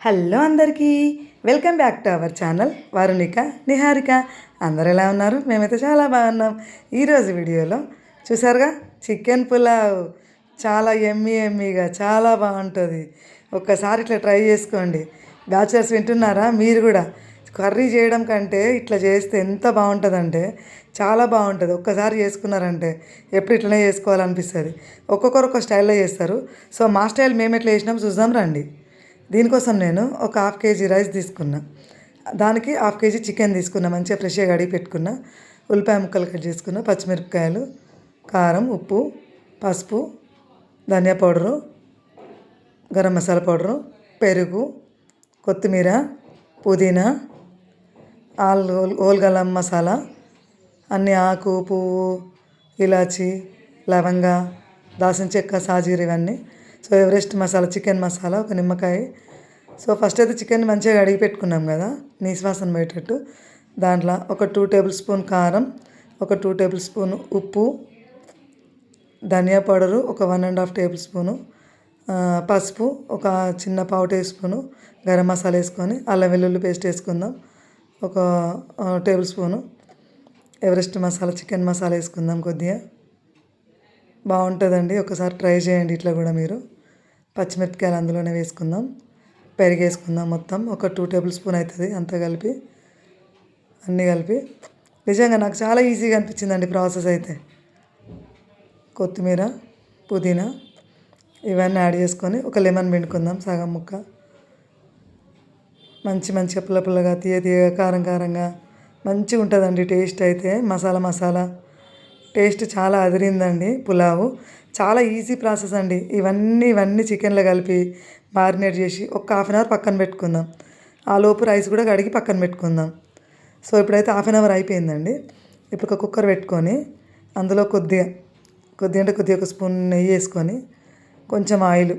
Hello అందరికీ. Welcome back to our channel Varunika Niharika. అందరు ఎలా ఉన్నారు? మేమైతే చాలా బాగున్నాం. ఈరోజు వీడియోలో చూసారుగా? చికెన్ పులావ్. చాలా ఎమ్మి ఎమ్మిగా చాలా బాగుంటుంది. ఒక్కసారి ఇట్లా ట్రై చేసుకోండి. బ్యాచులర్స్ వింటున్నారా? మీరు కూడా. కర్రీ చేయడం కంటే ఇట్లా చేస్తే ఎంత బాగుంటుందంటే చాలా బాగుంటుంది. ఒక్కసారి చేసుకున్నారంటే ఎప్పుడు ఇట్లనే చేసుకోవాలనిపిస్తుంది. ఒక్కొక్కరు ఒక స్టైల్లో చేస్తారు. సో మా స్టైల్ మేము ఎట్లా చేసినాం చూద్దాం రండి. దీనికోసం నేను ఒక హాఫ్ కేజీ రైస్ తీసుకున్నా. దానికి హాఫ్ కేజీ చికెన్ తీసుకున్నా. మంచిగా ఫ్రెష్గా కడిగి పెట్టుకున్నా. ఉల్లిపాయ ముక్కలు కట్ చేసుకున్నా. పచ్చిమిరపకాయలు కారం ఉప్పు పసుపు ధనియా పౌడరు గరం మసాలా పౌడరు పెరుగు కొత్తిమీర పుదీనా ఆల్ హోల్ గలం మసాలా అన్ని ఆకు పువ్వు ఇలాచి లవంగ దాసిన చెక్క సాజీర ఇవన్నీ so Everest masala chicken masala ఒక నిమ్మకాయ. సో ఫస్ట్ అయితే చికెన్ మంచిగా కడిగి పెట్టుకున్నాం కదా నీశ్వాసన పోయేటట్టు. దాంట్లో ఒక టూ టేబుల్ స్పూన్ కారం ఒక టూ టేబుల్ స్పూన్ ఉప్పు ధనియా పౌడరు ఒక one and half tablespoon పసుపు ఒక చిన్న పావు టీ స్పూను గరం మసాలా వేసుకొని అల్లం వెల్లుల్లి పేస్ట్ వేసుకుందాం ఒక tablespoon Everest masala chicken masala వేసుకుందాం కొద్దిగా. బాగుంటుందండి ఒకసారి ట్రై చేయండి ఇట్లా కూడా మీరు. పచ్చిమిరపకాయలు అందులోనే వేసుకుందాం. పెరిగేసుకుందాం మొత్తం. ఒక టూ టేబుల్ స్పూన్ అవుతుంది అంతా కలిపి అన్నీ కలిపి. నిజంగా నాకు చాలా ఈజీగా అనిపించిందండి ప్రాసెస్ అయితే. కొత్తిమీర పుదీనా ఇవన్నీ యాడ్ చేసుకొని ఒక లెమన్ పిండుకుందాం సగం ముక్క. మంచి మంచిగా పుల్ల పుల్లగా తీయ తీయగా కారం కారంగా మంచిగా ఉంటుందండి టేస్ట్ అయితే. మసాలా మసాలా. టేస్ట్ చాలా అదిరిందండి పులావు. చాలా ఈజీ ప్రాసెస్ అండి. ఇవన్నీ ఇవన్నీ చికెన్లో కలిపి మారినేట్ చేసి ఒక హాఫ్ అన్ అవర్ పక్కన పెట్టుకుందాం. ఆ లోపు రైస్ కూడా కడిగి పక్కన పెట్టుకుందాం. సో ఇప్పుడైతే హాఫ్ అన్ అవర్ అయిపోయిందండి. ఇప్పుడు ఒక కుక్కర్ పెట్టుకొని అందులో కొద్దిగా కొద్దిగా అంటే కొద్దిగా ఒక స్పూన్ నెయ్యి వేసుకొని కొంచెం ఆయిల్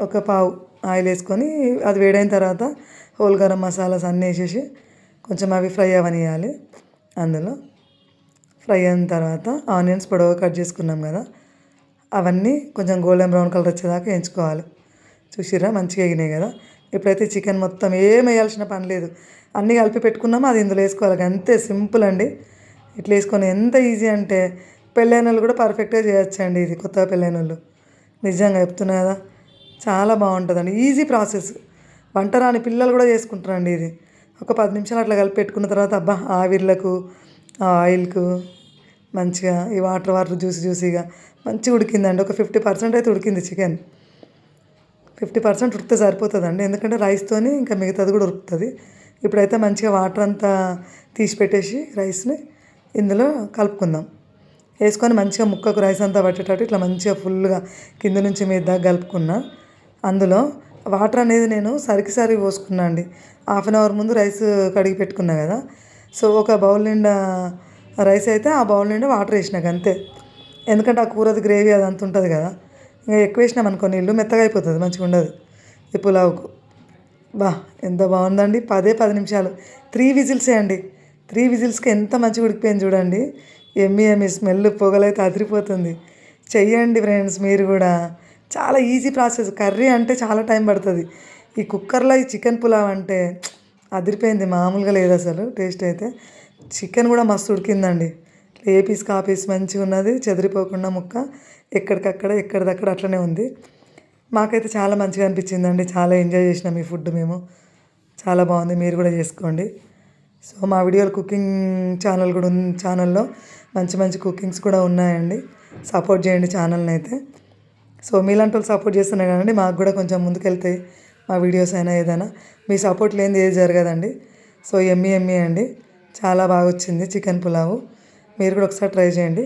ఒక పావు ఆయిల్ వేసుకొని అది వేడైన తర్వాత హోల్ గరం మసాలాస్ అన్నీ వేసేసి కొంచెం అవి ఫ్రై అవనియాలి అందులో. ఫ్రై అయిన తర్వాత ఆనియన్స్ పొడవు కట్ చేసుకున్నాం కదా అవన్నీ కొంచెం గోల్డెన్ బ్రౌన్ కలర్ వచ్చేదాకా వేయించుకోవాలి. చూసిరా మంచిగా అయినాయి కదా. ఇప్పుడైతే చికెన్ మొత్తం ఏం వేయాల్సిన పని లేదు అన్నీ కలిపి పెట్టుకున్నామో అది ఇందులో వేసుకోవాలి. అంతే సింపుల్ అండి. ఇట్లా వేసుకొని ఎంత ఈజీ అంటే పెళ్ళైన వాళ్ళు కూడా పర్ఫెక్ట్గా చేయొచ్చండి ఇది కొత్తగా పెళ్ళైన వాళ్ళు నిజంగా చెప్తున్నా కదా చాలా బాగుంటుందండి. Easy process. వంట రాని పిల్లలు కూడా చేసుకుంటారండి ఇది. ఒక పది నిమిషాలు అట్లా కలిపి పెట్టుకున్న తర్వాత అబ్బా ఆవిర్లకు ఆయిల్కు మంచిగా ఈ వాటర్ వాటర్ జ్యూసి జ్యూసీగా మంచిగా ఉడికిందండి. ఒక ఫిఫ్టీ పర్సెంట్ అయితే ఉడికింది చికెన్. ఫిఫ్టీ పర్సెంట్ ఉడికితే సరిపోతుందండి. ఎందుకంటే రైస్తోని ఇంకా మిగతాది కూడా ఉడుకుతుంది ఇప్పుడైతే మంచిగా వాటర్ అంతా తీసి పెట్టేసి రైస్ని ఇందులో కలుపుకుందాం. వేసుకొని మంచిగా ముక్కకు రైస్ అంతా పట్టేటట్టు ఇట్లా మంచిగా ఫుల్గా కింద నుంచి మీద దాకా కలుపుకున్నా. అందులో వాటర్ అనేది నేను సరికి సరి పోసుకున్నా అండి. హాఫ్ అన్ అవర్ ముందు రైస్ కడిగి పెట్టుకున్నా కదా. సో ఒక బౌల్ నిండా రైస్ అయితే ఆ బౌల్ నిండా వాటర్ వేసినాక అంతే. ఎందుకంటే ఆ కూరది గ్రేవీ అది అంత ఉంటుంది కదా. ఇంకా ఎక్కువ వేసినాం అనుకో నీళ్ళు మెత్తగా అయిపోతుంది మంచిగా ఉండదు. ఈ పులావుకు. బా ఎంత బాగుందండి. పదే పది నిమిషాలు. త్రీ విజిల్సే అండి. త్రీ విజిల్స్కి ఎంత మంచిగా ఉడికిపోయింది చూడండి. ఎమ్మి ఎమ్మి స్మెల్ పొగలైతే అదిరిపోతుంది. చెయ్యండి ఫ్రెండ్స్ మీరు కూడా. చాలా ఈజీ ప్రాసెస్. కర్రీ అంటే చాలా టైం పడుతుంది. ఈ కుక్కర్లో ఈ చికెన్ పులావ్ అంటే అదిరిపోయింది మామూలుగా లేదు అసలు. టేస్ట్ అయితే చికెన్ కూడా మస్తు ఉడికిందండి. ఏ పీస్ కా పీస్ మంచిగా ఉన్నది చెదిరిపోకుండా ముక్క ఎక్కడికక్కడ ఎక్కడిదక్కడ అట్లనే ఉంది. మాకైతే చాలా మంచిగా అనిపించిందండి. చాలా ఎంజాయ్ చేసినాం ఈ ఫుడ్ మేము. చాలా బాగుంది. మీరు కూడా చేసుకోండి. సో మా వీడియోలు కుకింగ్ ఛానల్ కూడా ఉంది ఛానల్లో మంచి మంచి కుకింగ్స్ కూడా ఉన్నాయండి. సపోర్ట్ చేయండి ఛానల్ని అయితే. సో మీలాంటి వాళ్ళు సపోర్ట్ చేస్తున్నాయి కదండి మాకు కూడా కొంచెం ముందుకెళ్తాయి. మా వీడియోస్ అయినా ఏదైనా. మీ సపోర్ట్ లేనిది ఏది జరగదండి. సో ఎమ్మి ఎమ్మి అండి. చాలా బాగా వచ్చింది చికెన్ పులావు. మీరు కూడా ఒకసారి ట్రై చేయండి.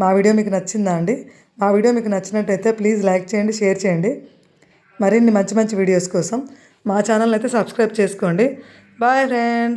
మా వీడియో మీకు నచ్చిందా అండి? మా వీడియో మీకు నచ్చినట్టయితే ప్లీజ్ లైక్ చేయండి షేర్ చేయండి. మరిన్ని మంచి మంచి వీడియోస్ కోసం మా ఛానల్ అయితే సబ్స్క్రైబ్ చేసుకోండి. Bye friends.